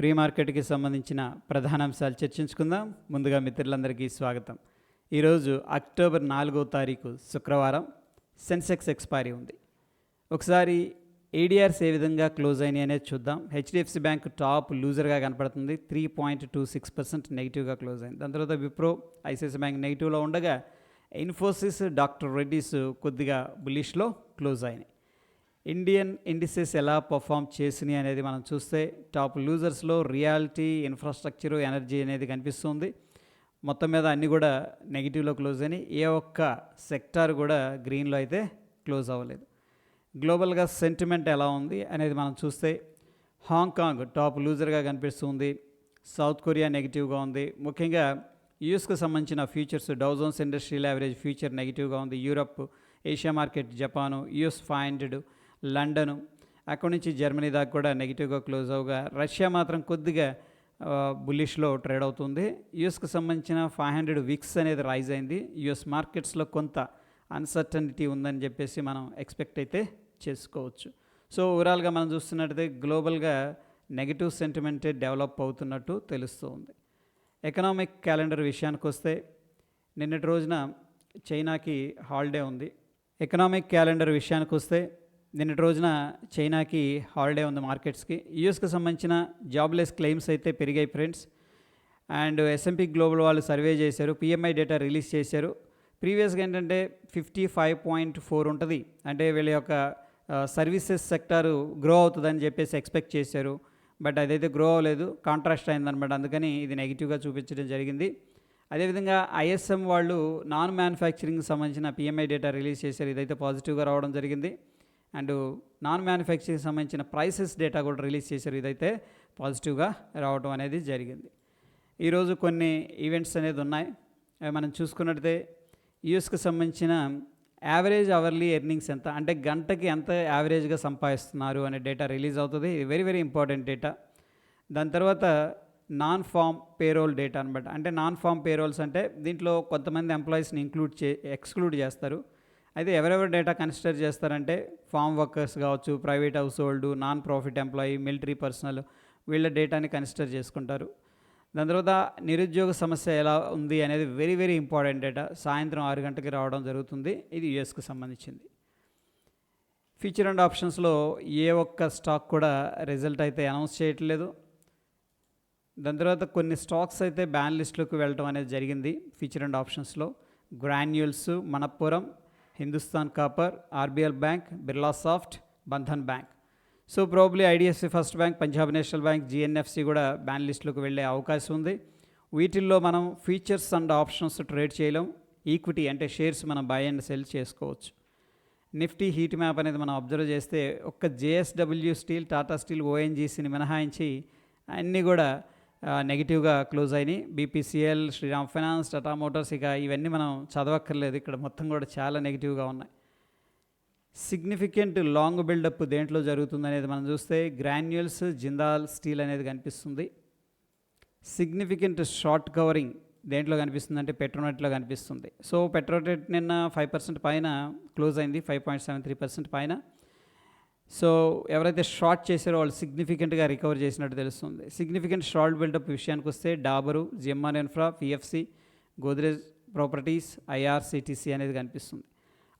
Pre మార్కెట్కి సంబంధించిన ప్రధాన అంశాలు చర్చించుకుందాం. ముందుగా మిత్రులందరికీ స్వాగతం. ఈరోజు అక్టోబర్ నాలుగో తారీఖు శుక్రవారం సెన్సెక్స్ ఎక్స్పైరీ ఉంది. ఒకసారి ఏడిఆర్స్ ఏ విధంగా క్లోజ్ అయినాయి అనేది చూద్దాం. హెచ్డిఎఫ్సి బ్యాంక్ టాప్ లూజర్గా కనపడుతుంది. Three point two six percent నెగిటివ్గా క్లోజ్ అయింది. దాని తర్వాత విప్రో ఐసిఐసి బ్యాంక్ నెగిటివ్లో ఉండగా ఇన్ఫోసిస్ డాక్టర్ రెడ్డిస్ కొద్దిగా బులిష్లో క్లోజ్ అయినాయి. ఇండియన్ ఇండిసెస్ ఎలా పర్ఫామ్ చేసినాయి అనేది మనం చూస్తే టాప్ లూజర్స్లో రియాలిటీ ఇన్ఫ్రాస్ట్రక్చర్ ఎనర్జీ అనేది కనిపిస్తుంది. మొత్తం మీద అన్నీ కూడా నెగిటివ్లో క్లోజ్ అయినాయి. ఏ ఒక్క సెక్టార్ కూడా గ్రీన్లో అయితే క్లోజ్ అవ్వలేదు. గ్లోబల్గా సెంటిమెంట్ ఎలా ఉంది అనేది మనం చూస్తే హాంకాంగ్ టాప్ లూజర్గా కనిపిస్తుంది. సౌత్ కొరియా నెగిటివ్గా ఉంది. ముఖ్యంగా యూఎస్కి సంబంధించిన futures Dow Jones industrial average future నెగిటివ్గా ఉంది. Europe Asia market Japan US five hundred London. అక్కడి నుంచి జర్మనీ దాకా కూడా నెగిటివ్గా క్లోజ్ అవగా రష్యా మాత్రం కొద్దిగా బులిష్లో ట్రేడ్ అవుతుంది. యుఎస్కి సంబంధించిన ఫైవ్ హండ్రెడ్ విక్స్ అనేది రైజ్ అయింది. యుఎస్ మార్కెట్స్లో కొంత అన్సర్టనిటీ ఉందని చెప్పేసి మనం ఎక్స్పెక్ట్ అయితే చేసుకోవచ్చు. సో ఓవరాల్గా మనం చూస్తున్నట్టయితే గ్లోబల్గా నెగిటివ్ సెంటిమెంటే డెవలప్ అవుతున్నట్టు తెలుస్తూ ఉంది ఎకనామిక్ క్యాలెండర్ విషయానికి వస్తే నిన్నటి రోజున చైనాకి హాలిడే ఉంది. ఎకనామిక్ క్యాలెండర్ విషయానికి వస్తే నిన్నటి రోజున చైనాకి హాలిడే ఉంది మార్కెట్స్కి. యూఎస్కి సంబంధించిన జాబ్లెస్ క్లెయిమ్స్ అయితే పెరిగాయి friends and S and P Global వాళ్ళు సర్వే చేశారు పిఎంఐ డేటా రిలీజ్ చేశారు. ప్రీవియస్గా ఏంటంటే ఫిఫ్టీ ఫైవ్ పాయింట్ ఫోర్ ఉంటుంది. అంటే వీళ్ళ యొక్క సర్వీసెస్ సెక్టారు గ్రో అవుతుందని చెప్పేసి ఎక్స్పెక్ట్ చేశారు. బట్ అదైతే గ్రో అవ్వలేదు కాంట్రాస్ట్ అయిందనమాట అందుకని ఇది నెగిటివ్గా చూపించడం జరిగింది. అదేవిధంగా ఐఎస్ఎం వాళ్ళు నాన్ మ్యానుఫ్యాక్చరింగ్ సంబంధించిన పిఎంఐ డేటా రిలీజ్ చేశారు. ఇదైతే పాజిటివ్గా రావడం జరిగింది. అండ్ నాన్ మ్యానుఫ్యాక్చరింగ్ సంబంధించిన ప్రైసెస్ డేటా కూడా రిలీజ్ చేశారు. ఇదైతే పాజిటివ్గా రావడం అనేది జరిగింది. ఈరోజు కొన్ని ఈవెంట్స్ అనేది ఉన్నాయి. అవి మనం చూసుకున్నట్టయితే యూఎస్కి సంబంధించిన యావరేజ్ అవర్లీ ఎర్నింగ్స్ ఎంత అంటే గంటకి ఎంత యావరేజ్గా సంపాదిస్తున్నారు అనే డేటా రిలీజ్ అవుతుంది. ఇది వెరీ వెరీ ఇంపార్టెంట్ డేటా. దాని తర్వాత నాన్ ఫామ్ పేరోల్ డేటా అనమాట అంటే నాన్ ఫామ్ పేరోల్స్ అంటే దీంట్లో కొంతమంది ఎంప్లాయీస్ని ఇంక్లూడ్ చే ఎక్స్క్లూడ్ చేస్తారు. అయితే ఎవరెవరు డేటా కన్సిడర్ చేస్తారంటే ఫామ్ వర్కర్స్ కావచ్చు private household non profit employee military personnel వీళ్ళ డేటాని కన్సిడర్ చేసుకుంటారు. దాని తర్వాత నిరుద్యోగ సమస్య ఎలా ఉంది అనేది వెరీ వెరీ ఇంపార్టెంట్ డేటా. సాయంత్రం ఆరు గంటకి రావడం జరుగుతుంది. ఇది యుఎస్కు సంబంధించింది. ఫ్యూచర్ అండ్ ఆప్షన్స్లో ఏ ఒక్క స్టాక్ కూడా రిజల్ట్ అయితే అనౌన్స్ చేయట్లేదు. దాని తర్వాత కొన్ని స్టాక్స్ అయితే బ్యాన్ లిస్ట్లోకి వెళ్ళడం అనేది జరిగింది ఫ్యూచర్ అండ్ ఆప్షన్స్లో. Granules Manappuram Hindustan copper RBL bank Birlasoft Bandhan bank so probably IDFC first bank Punjab national bank GNFC కూడా బ్యాన్ లిస్ట్లోకి వెళ్ళే అవకాశం ఉంది. వీటిల్లో మనం ఫీచర్స్ అండ్ ఆప్షన్స్ ట్రేడ్ చేయలేం. ఈక్విటీ అంటే షేర్స్ మనం బై అండ్ సెల్ చేసుకోవచ్చు. నిఫ్టీ హీట్ మ్యాప్ అనేది మనం అబ్జర్వ్ చేస్తే ఒక్క జేఎస్డబ్ల్యూ స్టీల్ టాటా స్టీల్ ఓఎన్జీసీని మినహాయించి అన్నీ కూడా నెగిటివ్గా క్లోజ్ అయినాయి. BPCL Shriram finance Tata motors ఇక ఇవన్నీ మనం చదవక్కర్లేదు. ఇక్కడ మొత్తం కూడా చాలా నెగిటివ్గా ఉన్నాయి. సిగ్నిఫికెంట్ లాంగ్ బిల్డప్ దేంట్లో జరుగుతుంది అనేది మనం చూస్తే గ్రాన్యుల్స్ జిందాల్ స్టీల్ అనేది కనిపిస్తుంది. సిగ్నిఫికెంట్ షార్ట్ కవరింగ్ దేంట్లో కనిపిస్తుంది అంటే పెట్రోనెట్లో కనిపిస్తుంది. సో పెట్రోనెట్ నిన్న ఫైవ్ పర్సెంట్ పైన క్లోజ్ అయింది five point seven three percent పైన. సో ఎవరైతే షార్ట్ చేశారో వాళ్ళు సిగ్నిఫికెంట్గా రికవర్ చేసినట్టు తెలుస్తుంది. సిగ్నిఫికెంట్ షార్ట్ బిల్డప్ విషయానికి వస్తే Dabur GMR Infra PFC Godrej Properties IRCTC అనేది కనిపిస్తుంది.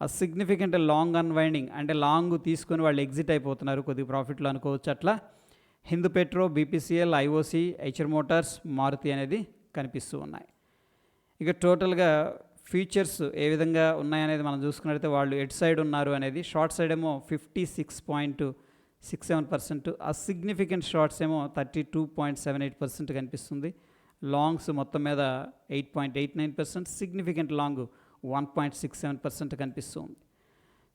ఆ సిగ్నిఫికెంట్ లాంగ్ అన్వైండింగ్ అంటే లాంగ్ తీసుకొని వాళ్ళు ఎగ్జిట్ అయిపోతున్నారు కొద్దిగా ప్రాఫిట్లో అనుకోవచ్చు అట్లా. Hindu petro BPCL IOC HR motors Maruti అనేది కనిపిస్తూ ఉన్నాయి. ఇక టోటల్గా ఫీచర్స్ ఏ విధంగా ఉన్నాయనేది మనం చూసుకున్నట్లయితే వాళ్ళు ఎట్ సైడ్ ఉన్నారు అనేది షార్ట్ సైడ్ ఏమో fifty six point six seven percent ఆ షార్ట్స్ ఏమో thirty two point seven eight percent కనిపిస్తుంది. లాంగ్స్ మొత్తం మీద eight point eight nine percent significant long one point six seven percent కనిపిస్తుంది.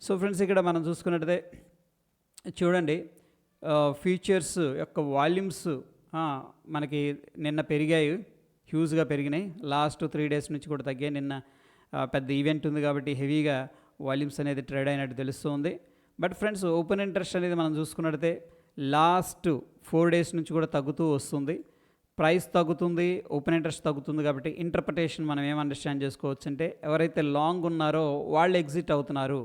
సో ఫ్రెండ్స్ ఇక్కడ మనం చూసుకున్నట్టయితే చూడండి ఫీచర్స్ యొక్క వాల్యూమ్స్ మనకి నిన్న పెరిగాయి హ్యూజ్గా పెరిగినాయి. లాస్ట్ త్రీ డేస్ నుంచి కూడా తగ్గాయి. నిన్న పెద్ద ఈవెంట్ ఉంది కాబట్టి హెవీగా వాల్యూమ్స్ అనేది ట్రేడ్ అయినట్టు తెలుస్తుంది. బట్ ఫ్రెండ్స్ ఓపెన్ ఇంట్రెస్ట్ అనేది మనం చూసుకున్నట్టే లాస్ట్ ఫోర్ డేస్ నుంచి కూడా తగ్గుతూ వస్తుంది. ప్రైస్ తగ్గుతుంది ఓపెన్ ఇంట్రెస్ట్ తగ్గుతుంది కాబట్టి ఇంటర్ప్రిటేషన్ మనం ఏం అండర్స్టాండ్ చేసుకోవచ్చు అంటే ఎవరైతే లాంగ్ ఉన్నారో వాళ్ళు ఎగ్జిట్ అవుతున్నారు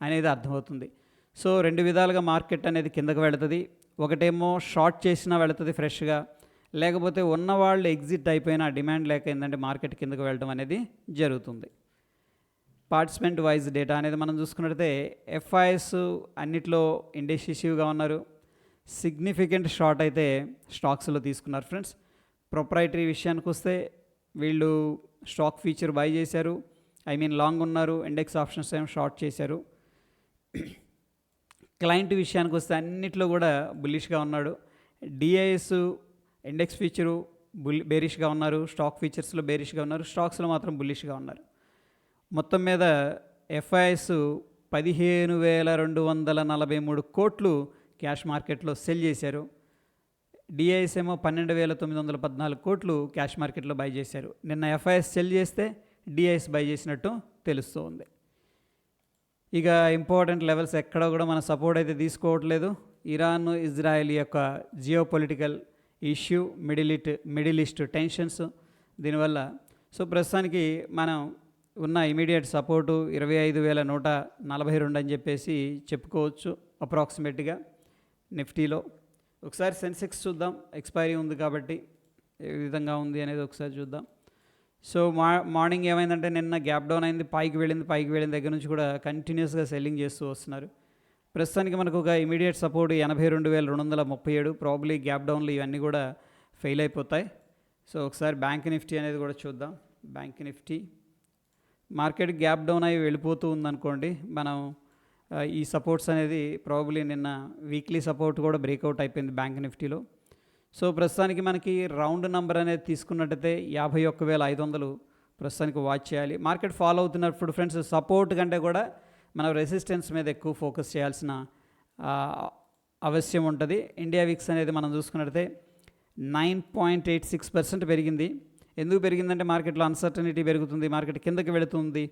అనేది అర్థమవుతుంది. సో రెండు విధాలుగా మార్కెట్ అనేది కిందకు వెళుతుంది. ఒకటేమో షార్ట్ చేసినా వెళుతుంది ఫ్రెష్గా లేకపోతే ఉన్నవాళ్ళు ఎగ్జిట్ అయిపోయినా డిమాండ్ లేక ఏంటంటే మార్కెట్ కిందకు వెళ్ళడం అనేది జరుగుతుంది. పార్టిసిపెంట్ వైజ్ డేటా అనేది మనం చూసుకున్నట్లయితే ఎఫ్ఐఎస్ అన్నిట్లో ఇండెసిసివ్గా ఉన్నారు. సిగ్నిఫికెంట్ షార్ట్ అయితే స్టాక్స్లో తీసుకున్నారు ఫ్రెండ్స్ ప్రొప్రైటరీ విషయానికి వస్తే వీళ్ళు స్టాక్ ఫీచర్ బై చేశారు. ఐ మీన్ లాంగ్ ఉన్నారు. ఇండెక్స్ ఆప్షన్స్ ఏమో షార్ట్ చేశారు. క్లయింట్ విషయానికి వస్తే అన్నిట్లో కూడా బుల్లిష్గా ఉన్నాడు. డిఐఎస్ ఇండెక్స్ ఫీచరు బుల్ బేరిష్గా ఉన్నారు. స్టాక్ ఫీచర్స్లో బేరిష్గా ఉన్నారు. స్టాక్స్లో మాత్రం బుల్లిష్గా ఉన్నారు. మొత్తం మీద ఎఫ్ఐఎస్ పదిహేను వేల రెండు వందల నలభై మూడు కోట్లు క్యాష్ మార్కెట్లో సెల్ చేశారు. డిఐఎస్ ఏమో పన్నెండు వేల తొమ్మిది వందల పద్నాలుగు కోట్లు క్యాష్ మార్కెట్లో బై చేశారు. నిన్న ఎఫ్ఐఎస్ సెల్ చేస్తే డిఐఎస్ బై చేసినట్టు తెలుస్తుంది. ఇక ఇంపార్టెంట్ లెవెల్స్ ఎక్కడ కూడా మన సపోర్ట్ అయితే తీసుకోవట్లేదు. ఇరాన్ ఇజ్రాయెల్ యొక్క geopolitical issue middle it middle east tensions దీనివల్ల. సో ప్రస్తుతానికి మనం ఉన్న ఇమీడియట్ సపోర్టు ఇరవై ఐదు వేల నూట నలభై రెండు అని చెప్పేసి చెప్పుకోవచ్చు అప్రాక్సిమేట్గా నిఫ్టీలో. ఒకసారి సెన్సెక్స్ చూద్దాం. ఎక్స్పైరీ ఉంది కాబట్టి ఏ విధంగా ఉంది అనేది ఒకసారి చూద్దాం. సో మా మార్నింగ్ ఏమైందంటే నిన్న గ్యాప్ డౌన్ అయింది పైకి వెళ్ళింది పైకి వెళ్ళిన దగ్గర నుంచి కూడా కంటిన్యూస్గా సెల్లింగ్ చేస్తూ వస్తున్నారు. ప్రస్తుతానికి మనకు ఒక ఇమీడియట్ సపోర్ట్ ఎనభై రెండు వేల రెండు వందల ముప్పై ఏడు ప్రాబ్లీ గ్యాప్ డౌన్లు ఇవన్నీ కూడా ఫెయిల్ అయిపోతాయి. సో ఒకసారి బ్యాంక్ నిఫ్టీ అనేది కూడా చూద్దాం. Bank Nifty market gap down అయి వెళ్ళిపోతూ ఉందనుకోండి మనం ఈ సపోర్ట్స్ అనేది ప్రాబబ్లీ నిన్న వీక్లీ సపోర్ట్ కూడా బ్రేక్అవుట్ అయిపోయింది బ్యాంక్ నిఫ్టీలో. సో ప్రస్తుతానికి మనకి రౌండ్ నెంబర్ అనేది తీసుకున్నట్టయితే యాభై ఒక్క వేల ఐదు వందలు ప్రస్తుతానికి వాచ్ చేయాలి. మార్కెట్ ఫాలో అవుతున్నప్పుడు ఫ్రెండ్స్ సపోర్ట్ కంటే కూడా మనం రెసిస్టెన్స్ మీద ఎక్కువ ఫోకస్ చేయాల్సిన అవశ్యం ఉంటుంది. ఇండియా విక్స్ అనేది మనం చూసుకున్నట్టయితే nine point eight six percent పెరిగింది. ఎందుకు పెరిగిందంటే మార్కెట్లో అన్సర్టనిటీ పెరుగుతుంది మార్కెట్ కిందకి వెళుతుంది.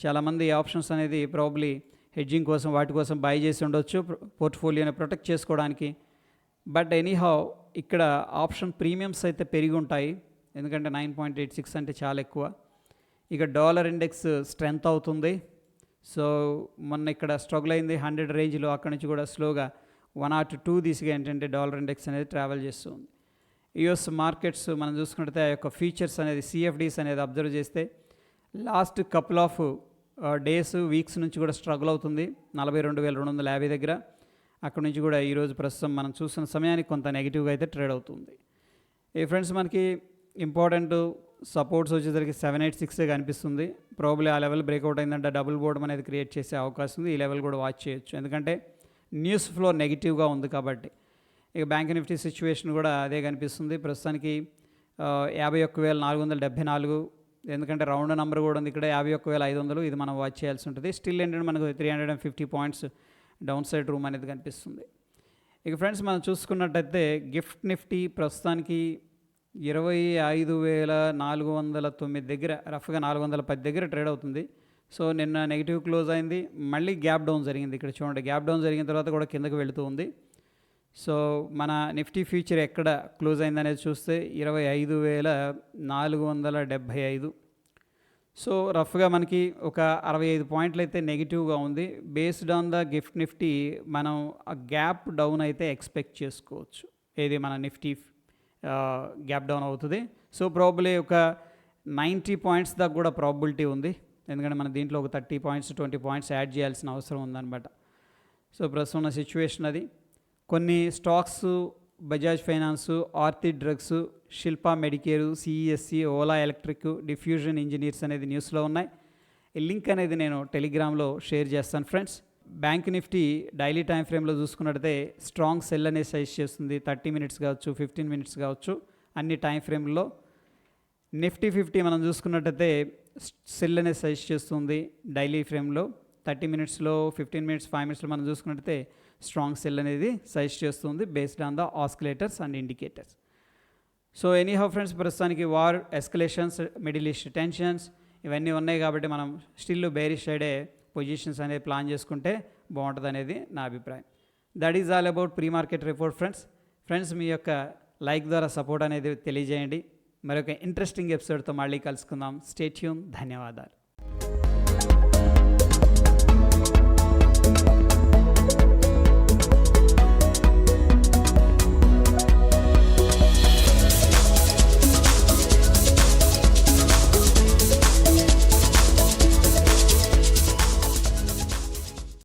చాలామంది ఆప్షన్స్ అనేది ప్రాబ్లీ హెడ్జింగ్ కోసం వాటి కోసం బై చేసి ఉండొచ్చు పోర్ట్ఫోలియోని ప్రొటెక్ట్ చేసుకోవడానికి. బట్ ఎనీహౌ ఇక్కడ ఆప్షన్ ప్రీమియమ్స్ అయితే పెరిగి ఉంటాయి ఎందుకంటే నైన్ పాయింట్ ఎయిట్ సిక్స్ అంటే చాలా ఎక్కువ. ఇక డాలర్ ఇండెక్స్ స్ట్రెంత్ అవుతుంది. సో మొన్న ఇక్కడ స్ట్రగుల్ అయింది హండ్రెడ్ రేంజ్లో అక్కడి నుంచి కూడా స్లోగా వన్ ఆర్ టూ దిశగా ఏంటంటే డాలర్ ఇండెక్స్ అనేది ట్రావెల్ చేస్తుంది. యుఎస్ మార్కెట్స్ మనం చూసుకుంటే ఆ యొక్క ఫీచర్స్ అనేది సిఎఫ్డీస్ అనేది అబ్జర్వ్ చేస్తే last couple of days weeks నుంచి కూడా స్ట్రగుల్ అవుతుంది. నలభై రెండు వేల రెండు వందల యాభై దగ్గర. అక్కడ నుంచి కూడా ఈరోజు ప్రస్తుతం మనం చూసిన సమయానికి కొంత నెగిటివ్గా అయితే ట్రేడ్ అవుతుంది. ఈ ఫ్రెండ్స్ మనకి ఇంపార్టెంట్ సపోర్ట్స్ వచ్చేసరికి సెవెన్ ఎయిట్ సిక్స్ కనిపిస్తుంది. ప్రాబ్లీ ఆ లెవెల్ బ్రేక్అవుట్ అయిందంటే డబుల్ బోర్డ్ అనేది క్రియేట్ చేసే అవకాశం ఉంది. ఈ లెవెల్ కూడా వాచ్ చేయొచ్చు. ఎందుకంటే న్యూస్ ఫ్లో నెగిటివ్గా ఉంది కాబట్టి. ఇక బ్యాంక్ నిఫ్టీ సిచ్యువేషన్ కూడా అదే కనిపిస్తుంది. ప్రస్తుతానికి యాభై ఒక్క వేల నాలుగు వందల డెబ్బై నాలుగు ఎందుకంటే రౌండ్ నెంబర్ కూడా ఉంది ఇక్కడ యాభై ఒక్క వేల ఐదు వందలు ఇది మనం వాచ్ చేయాల్సి ఉంటుంది. స్టిల్ ఏంటంటే మనకు three hundred and fifty points down side room అనేది కనిపిస్తుంది. ఇక ఫ్రెండ్స్ మనం చూసుకున్నట్టయితే గిఫ్ట్ నిఫ్టీ ప్రస్తుతానికి ఇరవై ఐదు వేల నాలుగు వందల తొమ్మిది దగ్గర రఫ్గా నాలుగు వందల పది దగ్గర ట్రేడ్ అవుతుంది. సో నిన్న నెగిటివ్ క్లోజ్ అయింది. మళ్ళీ గ్యాప్ డౌన్ జరిగింది ఇక్కడ చూడండి. గ్యాప్ డౌన్ జరిగిన తర్వాత కూడా కిందకు వెళుతూ ఉంది. సో మన నిఫ్టీ ఫ్యూచర్ ఎక్కడ క్లోజ్ అయిందనేది చూస్తే ఇరవై ఐదు వేల నాలుగు వందల డెబ్భై ఐదు. సో రఫ్గా మనకి ఒక అరవై ఐదు పాయింట్లు అయితే నెగిటివ్గా ఉంది. Based on the GIFT Nifty మనం ఆ గ్యాప్ డౌన్ అయితే ఎక్స్పెక్ట్ చేసుకోవచ్చు. ఏది మన నిఫ్టీ గ్యాప్ డౌన్ అవుతుంది. సో ప్రాబులీ ఒక నైంటీ పాయింట్స్ దాకా కూడా ప్రాబిలిటీ ఉంది. ఎందుకంటే మన దీంట్లో ఒక thirty points twenty points add చేయాల్సిన అవసరం ఉందన్నమాట. సో ప్రస్తుతం ఉన్న సిచ్యువేషన్ అది. కొన్ని stocks Bajaj finance Aarti drugs Shilpa Medicare CESC Ola electric diffusion engineers అనేది న్యూస్లో ఉన్నాయి. ఈ లింక్ అనేది నేను టెలిగ్రామ్లో షేర్ చేస్తాను friends. Bank Nifty daily time ఫ్రేమ్లో చూసుకున్నట్టయితే స్ట్రాంగ్ సెల్ అనే సజెస్ట్ చేస్తుంది. థర్టీ మినిట్స్ కావచ్చు ఫిఫ్టీన్ మినిట్స్ కావచ్చు అన్ని టైం ఫ్రేమ్లో. నిఫ్టీ ఫిఫ్టీ మనం చూసుకున్నట్టయితే సెల్ అనే సజెస్ట్ చేస్తుంది డైలీ ఫ్రేమ్లో. థర్టీ మినిట్స్లో ఫిఫ్టీన్ మినిట్స్ ఫైవ్ మినిట్స్లో మనం చూసుకున్నట్టయితే స్ట్రాంగ్ సెల్ అనేది సజెస్ట్ చేస్తుంది based on the oscillators and indicators so anyhow friends ప్రస్తుతానికి war escalations middle east tensions ఇవన్నీ ఉన్నాయి కాబట్టి మనం స్టిల్ బేరిష్ సైడే పొజిషన్స్ అనేది ప్లాన్ చేసుకుంటే బాగుంటుంది అనేది నా అభిప్రాయం. That is all about pre market report friends friends మీ యొక్క లైక్ ద్వారా సపోర్ట్ అనేది తెలియజేయండి. మరొక ఇంట్రెస్టింగ్ ఎపిసోడ్తో మళ్ళీ కలుసుకుందాం. స్టేట్యూన్ ధన్యవాదాలు.